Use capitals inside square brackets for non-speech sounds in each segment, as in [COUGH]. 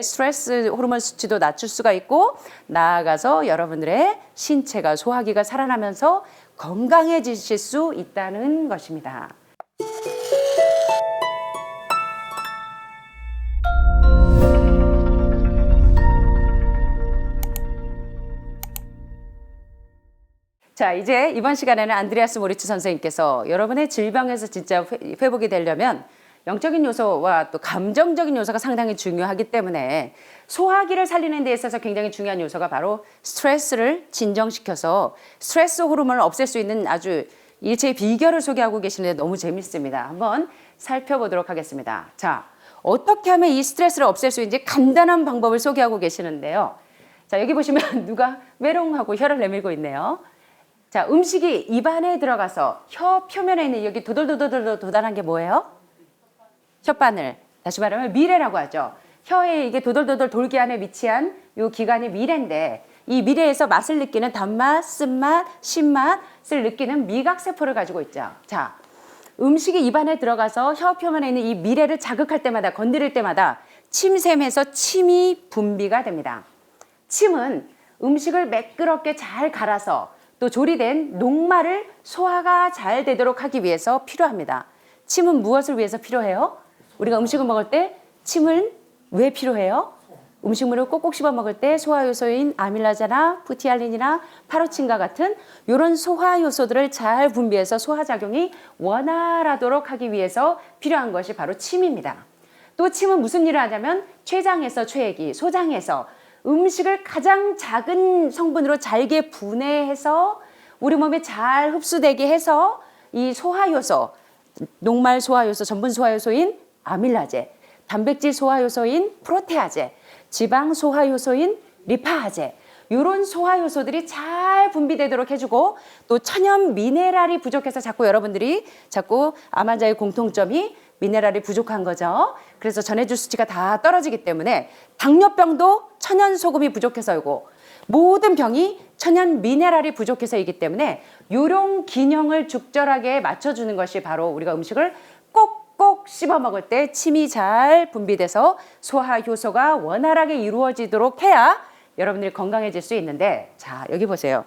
스트레스 호르몬 수치도 낮출 수가 있고 나아가서 여러분들의 신체가 소화기가 살아나면서 건강해지실 수 있다는 것입니다. 자, 이제 이번 시간에는 안드레아스 모리츠 선생님께서 여러분의 질병에서 진짜 회- 회복이 되려면 영적인 요소와 또 감정적인 요소가 상당히 중요하기 때문에 소화기를 살리는 데 있어서 굉장히 중요한 요소가 바로 스트레스를 진정시켜서 스트레스 호르몬을 없앨 수 있는 아주 일체의 비결을 소개하고 계시는데 너무 재밌습니다. 한번 살펴보도록 하겠습니다. 자, 어떻게 하면 이 스트레스를 없앨 수 있는지 간단한 방법을 소개하고 계시는데요. 자, 여기 보시면 [LAUGHS] 누가 메롱하고 혀를 내밀고 있네요. 자, 음식이 입안에 들어가서 혀 표면에 있는 여기 도돌도돌도돌 도달한 게 뭐예요? 혓바늘. 다시 말하면 미래라고 하죠. 혀에 이게 도돌도돌 돌기 안에 위치한 요 기관이 미래인데 이 미래에서 맛을 느끼는 단맛, 쓴맛, 신맛을 느끼는 미각 세포를 가지고 있죠. 자, 음식이 입안에 들어가서 혀 표면에 있는 이 미래를 자극할 때마다 건드릴 때마다 침샘에서 침이 분비가 됩니다. 침은 음식을 매끄럽게 잘 갈아서 또 조리된 녹말을 소화가 잘 되도록 하기 위해서 필요합니다. 침은 무엇을 위해서 필요해요? 우리가 음식을 먹을 때 침은 왜 필요해요? 음식물을 꼭꼭 씹어 먹을 때 소화 요소인 아밀라자나 푸티알린이나 파로친과 같은 이런 소화 요소들을 잘 분비해서 소화 작용이 원활하도록 하기 위해서 필요한 것이 바로 침입니다. 또 침은 무슨 일을 하냐면 췌장에서 췌액이 소장에서 음식을 가장 작은 성분으로 잘게 분해해서 우리 몸에 잘 흡수되게 해서 이 소화 요소, 녹말 소화 요소, 전분 소화 요소인 아밀라제, 단백질 소화 요소인 프로테아제, 지방 소화 요소인 리파아제 이런 소화 요소들이 잘 분비되도록 해주고 또 천연 미네랄이 부족해서 자꾸 여러분들이 자꾸 암 환자의 공통점이 미네랄이 부족한 거죠. 그래서 전해질 수치가 다 떨어지기 때문에 당뇨병도 천연 소금이 부족해서이고 모든 병이 천연 미네랄이 부족해서이기 때문에 요런 균형을 적절하게 맞춰주는 것이 바로 우리가 음식을 씹어 먹을 때 침이 잘 분비돼서 소화 효소가 원활하게 이루어지도록 해야 여러분들이 건강해질 수 있는데 자 여기 보세요.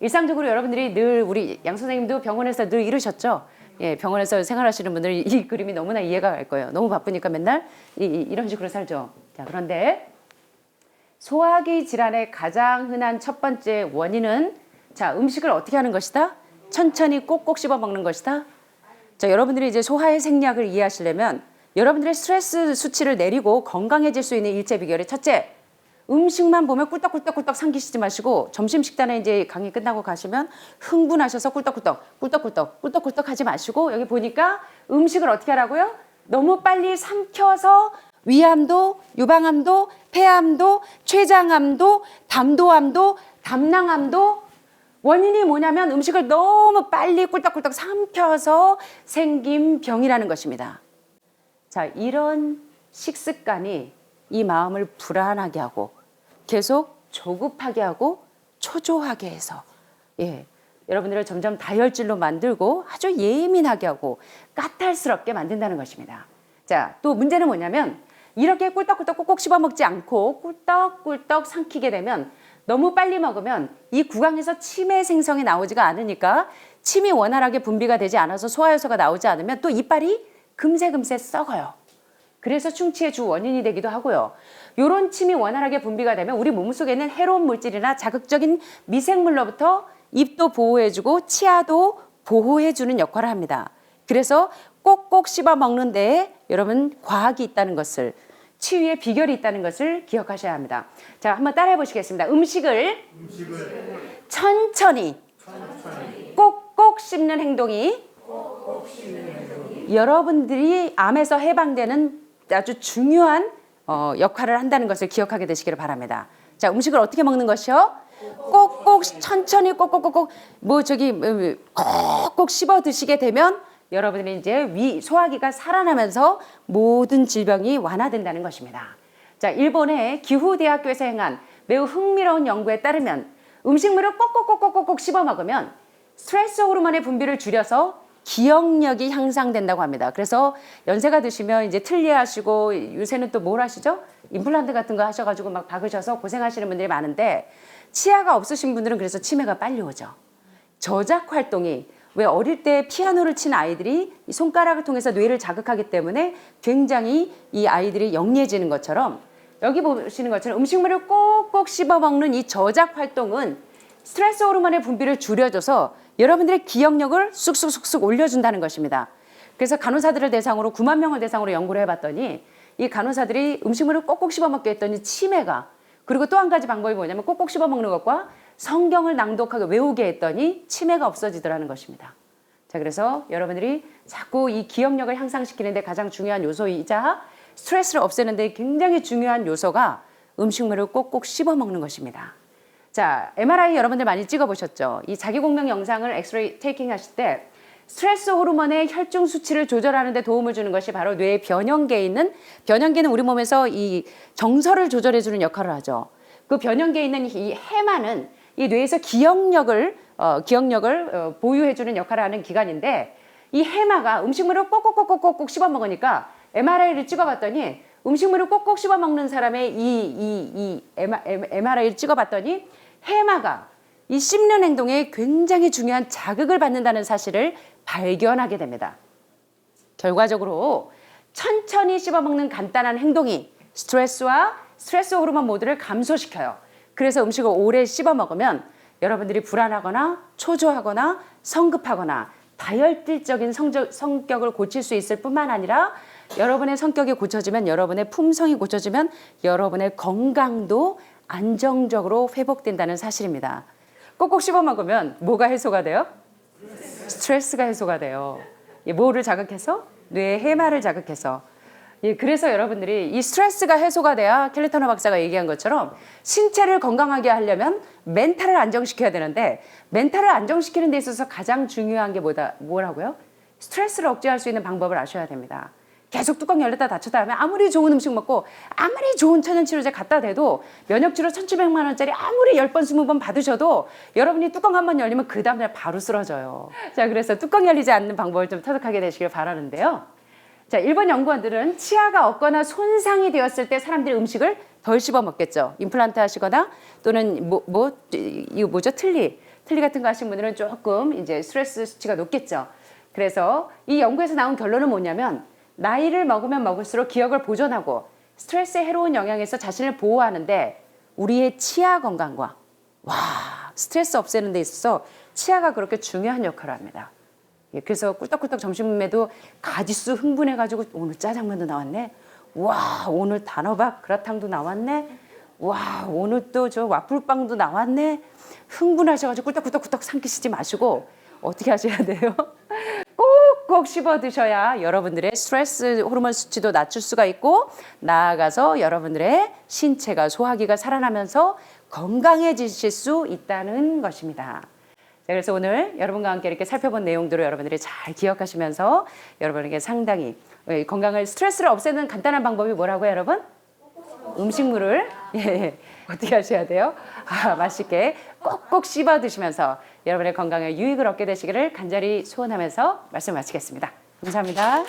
일상적으로 여러분들이 늘 우리 양 선생님도 병원에서 늘 이러셨죠? 예, 병원에서 생활하시는 분들 이 그림이 너무나 이해가 갈 거예요. 너무 바쁘니까 맨날 이, 이- 이 런 식으로 살죠. 자 그런데 소화기 질환의 가장 흔한 첫 번째 원인은 자 음식을 어떻게 하는 것이다? 천천히 꼭꼭 씹어 먹는 것이다. 자 여러분들이 이제 소화의 생략을 이해하시려면 여러분들의 스트레스 수치를 내리고 건강해질 수 있는 일체 비결이 첫째 음식만 보면 꿀떡꿀떡꿀떡 삼키시지 마시고 점심 식단에 이제 강의 끝나고 가시면 흥분하셔서 꿀떡꿀떡 꿀떡꿀떡 꿀떡꿀떡 하지 마시고 여기 보니까 음식을 어떻게 하라고요? 너무 빨리 삼켜서 위암도 유방암도 폐암도 췌장암도 담도암도 담낭암도 원인이 뭐냐면 음식을 너무 빨리 꿀떡꿀떡 삼켜서 생긴 병이라는 것입니다. 자, 이런 식습관이 이 마음을 불안하게 하고 계속 조급하게 하고 초조하게 해서 예. 여러분들을 점점 다혈질로 만들고 아주 예민하게 하고 까탈스럽게 만든다는 것입니다. 자, 또 문제는 뭐냐면 이렇게 꿀떡꿀떡 꼭꼭 씹어 먹지 않고 꿀떡꿀떡 삼키게 되면 너무 빨리 먹으면 이 구강에서 치매 생성이 나오지가 않으니까 침이 원활하게 분비가 되지 않아서 소화효소가 나오지 않으면 또 이빨이 금세금세 썩어요. 그래서 충치의 주 원인이 되기도 하고요. 요런 침이 원활하게 분비가 되면 우리 몸속에 있는 해로운 물질이나 자극적인 미생물로부터 입도 보호해주고 치아도 보호해주는 역할을 합니다. 그래서 꼭꼭 씹어 먹는데 여러분 과학이 있다는 것을 치유의 비결이 있다는 것을 기억하셔야 합니다. 자, 한번 따라해 보시겠습니다. 음식을, 천천히, 꼭꼭 씹는 행동이 여러분들이 암에서 해방되는 아주 중요한 어, 역할을 한다는 것을 기억하게 되시기를 바랍니다. 자, 음식을 어떻게 먹는 것이요? 꼭꼭 천천히 꼭꼭꼭꼭 뭐 저기 음, 꼭꼭 씹어 드시게 되면 여러분들이 이제 위 소화기가 살아나면서 모든 질병이 완화된다는 것입니다. 자, 일본의 기후 대학교에서 행한 매우 흥미로운 연구에 따르면 음식물을 꼭꼭꼭꼭꼭 씹어 먹으면 스트레스 호르몬의 분비를 줄여서 기억력이 향상된다고 합니다. 그래서 연세가 드시면 이제 틀리하시고 요새는 또 뭘 하시죠? 임플란트 같은 거 하셔가지고 막 박으셔서 고생하시는 분들이 많은데 치아가 없으신 분들은 그래서 치매가 빨리 오죠. 저작 활동이 왜 어릴 때 피아노를 친 아이들이 이 손가락을 통해서 뇌를 자극하기 때문에 굉장히 이 아이들이 영리해지는 것처럼 여기 보시는 것처럼 음식물을 꼭꼭 씹어 먹는 이 저작 활동은 스트레스 호르몬의 분비를 줄여줘서 여러분들의 기억력을 쑥쑥쑥쑥 올려준다는 것입니다. 그래서 간호사들을 대상으로 9만 명을 대상으로 연구를 해봤더니 이 간호사들이 음식물을 꼭꼭 씹어 먹게 했더니 치매가 그리고 또 한 가지 방법이 뭐냐면 꼭꼭 씹어 먹는 것과 성경을 낭독하게 외우게 했더니 치매가 없어지더라는 것입니다. 자, 그래서 여러분들이 자꾸 이 기억력을 향상시키는데 가장 중요한 요소이자 스트레스를 없애는데 굉장히 중요한 요소가 음식물을 꼭꼭 씹어 먹는 것입니다. 자, MRI 여러분들 많이 찍어 보셨죠? 이 자기 공명 영상을 엑스레이 테이킹 하실 때 스트레스 호르몬의 혈중 수치를 조절하는 데 도움을 주는 것이 바로 뇌의 변형계에 있는 변형계는 우리 몸에서 이 정서를 조절해 주는 역할을 하죠. 그 변형계에 있는 이 해마는 이 뇌에서 기억력을 어, 기억력을 어, 보유해 주는 역할을 하는 기관인데 이 해마가 음식물을 꼭꼭꼭꼭꼭 씹어 먹으니까 MRI를 찍어봤더니 음식물을 꼭꼭 씹어 먹는 사람의 이이이 MRI를 찍어봤더니 해마가 이 씹는 행동에 굉장히 중요한 자극을 받는다는 사실을 발견하게 됩니다. 결과적으로 천천히 씹어먹는 간단한 행동이 스트레스와 스트레스 호르몬 모두를 감소시켜요. 그래서 음식을 오래 씹어 먹으면 여러분들이 불안하거나 초조하거나 성급하거나 다혈질적인 성적, 성격을 고칠 수 있을 뿐만 아니라 여러분의 성격이 고쳐지면 여러분의 품성이 고쳐지면 여러분의 건강도 안정적으로 회복된다는 사실입니다. 꼭꼭 씹어 먹으면 뭐가 해소가 돼요? 스트레스가 해소가 돼요. 예, 뭐를 자극해서? 뇌의 해마를 자극해서. 예, 그래서 여러분들이 이 스트레스가 해소가 돼야 켈레터너 박사가 얘기한 것처럼 신체를 건강하게 하려면 멘탈을 안정시켜야 되는데 멘탈을 안정시키는 데 있어서 가장 중요한 게 뭐다, 뭐라고요? 스트레스를 억제할 수 있는 방법을 아셔야 됩니다. 계속 뚜껑 열렸다 닫혔다 하면 아무리 좋은 음식 먹고 아무리 좋은 천연치료제 갖다 대도 면역치료 1,700만 원짜리 아무리 10번 20번 받으셔도 여러분이 뚜껑 한 번 열리면 그 다음날 바로 쓰러져요. 자, 그래서 뚜껑 열리지 않는 방법을 좀 터득하게 되시길 바라는데요. 자, 일본 연구원들은 치아가 없거나 손상이 되었을 때 사람들이 음식을 덜 씹어 먹겠죠. 임플란트 하시거나 또는 뭐, 뭐 이거 뭐죠? 틀니. 틀니 같은 거 하신 분들은 조금 이제 스트레스 수치가 높겠죠. 그래서 이 연구에서 나온 결론은 뭐냐면 나이를 먹으면 먹을수록 기억을 보존하고 스트레스의 해로운 영향에서 자신을 보호하는데 우리의 치아 건강과 와 스트레스 없애는 데 있어서 치아가 그렇게 중요한 역할을 합니다. 예, 그래서 꿀떡꿀떡 점심에도 가지수 흥분해가지고 오늘 짜장면도 나왔네. 와 오늘 단호박 그라탕도 나왔네. 와 오늘 또 저 와플빵도 나왔네. 흥분하셔가지고 꿀떡꿀떡꿀떡 삼키시지 마시고 어떻게 하셔야 돼요? [LAUGHS] 꼭꼭 씹어 드셔야 여러분들의 스트레스 호르몬 수치도 낮출 수가 있고 나아가서 여러분들의 신체가 소화기가 살아나면서 건강해지실 수 있다는 것입니다. 자, 그래서 오늘 여러분과 함께 이렇게 살펴본 내용들을 여러분들이 잘 기억하시면서 여러분에게 상당히 예, 건강을 스트레스를 없애는 간단한 방법이 뭐라고요, 여러분? 음식물을 예, 어떻게 하셔야 돼요? 아, 맛있게 꼭꼭 씹어 드시면서 여러분의 건강에 유익을 얻게 되시기를 간절히 소원하면서 말씀 마치겠습니다. 감사합니다.